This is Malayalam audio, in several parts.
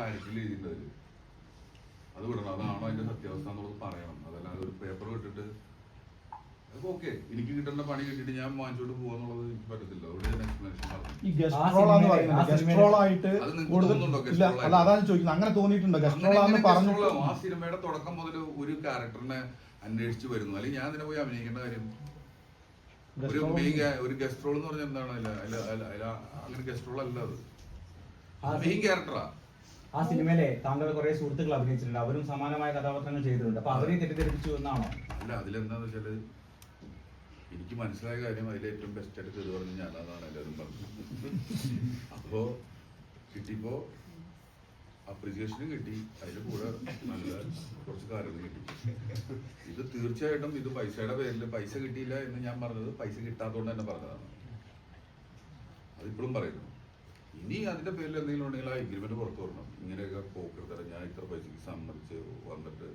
ക്ലാരിറ്റിയിൽ എഴുതിയിട്ടുണ്ട് അത് വിടണം. അതാണോ അതിന്റെ സത്യാവസ്ഥ എന്നുള്ളത് പറയണം. അതല്ലാതെ ഒരു പേപ്പർ വിട്ടിട്ട് അപ്പൊ ഓക്കെ എനിക്ക് കിട്ടേണ്ട പണി കിട്ടിട്ട് ഞാൻ വാങ്ങിച്ചോട്ട് പോവാന്നുള്ളത് എനിക്ക് പറ്റത്തില്ല. അവിടെ ഞാൻ എക്സ്പ്ലനേഷൻ പറഞ്ഞു. ഈ ഗസ്റ്റ് എന്ന് പറയുന്നത് ആയിട്ട് കൂടുതൽ ഇല്ല അല്ല അതാണ് ചോദിക്കുന്നത്. അങ്ങനെ തോന്നിയിട്ടുണ്ടോ? ആണെന്ന് പറഞ്ഞു ആ സിനിമയുടെ തുടക്കം മുതൽ ഒരു ക്യാരക്ടറിനെ അന്വേഷിച്ച് വരുന്നു. അല്ലെങ്കിൽ ഞാൻ അതിനെ പോയി അഭിനയിക്കേണ്ട കാര്യം. ഒരു മെയിൻ ഒരു ഗസ്ട്രോൾ എന്ന് പറഞ്ഞാൽ എന്താണ്? അല്ല അല്ല അങ്ങനെ ഗസ്ട്രോൾ അല്ല അത്. ആ മെയിൻ ക്യാരക്ടറാ ആ സിനിമയിലെ താങ്കൾ കുറെ സുഹൃത്തുക്കൾ അഭിനയിച്ചിട്ടുണ്ട്. അവരും സമാനമായ കഥാപാത്രങ്ങൾ ചെയ്തിട്ടുണ്ട്. അപ്പൊ അവരെ തെറ്റിദ്ധരിപ്പിച്ചു എന്നാണോ? അല്ല അതിലെന്താന്ന് വെച്ചാൽ എനിക്ക് മനസ്സിലായ കാര്യം അതിലെ ഏറ്റവും ബെസ്റ്റ് ആയിട്ട് പറഞ്ഞു ഞാൻ ഞാനതാണ് എല്ലാവരും പറഞ്ഞത്. അപ്പോ കിട്ടിയപ്പോ അപ്രിസിയേഷനും കിട്ടി. അതിന്റെ കൂടെ നല്ല കുറച്ച് കാര്യങ്ങൾ കിട്ടി. ഇത് തീർച്ചയായിട്ടും ഇത് പൈസയുടെ പേരിൽ പൈസ കിട്ടിയില്ല എന്ന് ഞാൻ പറഞ്ഞത് പൈസ കിട്ടാത്തതുകൊണ്ട് തന്നെ പറഞ്ഞതാണ്. അതിപ്പോഴും പറയുന്നു. ഇനി അതിന്റെ പേരിൽ എന്തെങ്കിലും ഉണ്ടെങ്കിൽ ആ എഗ്രിമെന്റ് പുറത്തു വരണം. ഇങ്ങനെയൊക്കെ പോക്കെടുത്തരാം ഞാൻ ഇത്ര പൈസക്ക് സമ്മതിച്ച് വന്നിട്ട്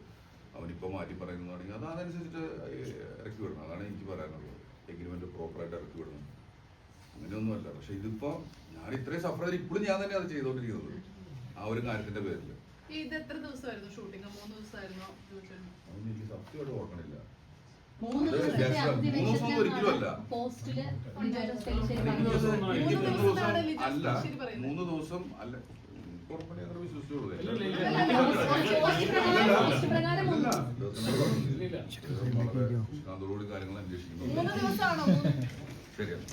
അവനിപ്പോ മാറ്റി പറയുന്നതാണെങ്കിൽ അത് അതനുസരിച്ചിട്ട് ഇറക്കി വിടണം. അതാണ് എനിക്ക് പറയാനുള്ളത്. എഗ്രിമെന്റ് പ്രോപ്പറായിട്ട് ഇറക്കി വിടണം. അങ്ങനെയൊന്നുമല്ല. പക്ഷെ ഇതിപ്പോ ഞാൻ ഇത്രയും സഫർ ചെയ്ത് ഇപ്പോഴും ഞാൻ തന്നെ അത് ചെയ്തോണ്ടിരിക്കുന്നത്. ആ ഒരു കാര്യത്തിന്റെ പേരിൽ ഇത് എത്ര ദിവസമായിരുന്നു? ഷൂട്ടിംഗ് മൂന്ന് ദിവസമായിരുന്നു? ചോദിച്ചിരുന്നു അതൊന്നും എനിക്ക് സത്യമായിട്ട് ഓർക്കണില്ല പോസ്റ്റിൽ അല്ല. മൂന്ന് ദിവസം അല്ല വിശ്വസിച്ചോളൂ കാര്യങ്ങൾ അന്വേഷിക്കുന്നു ശരിയാണ്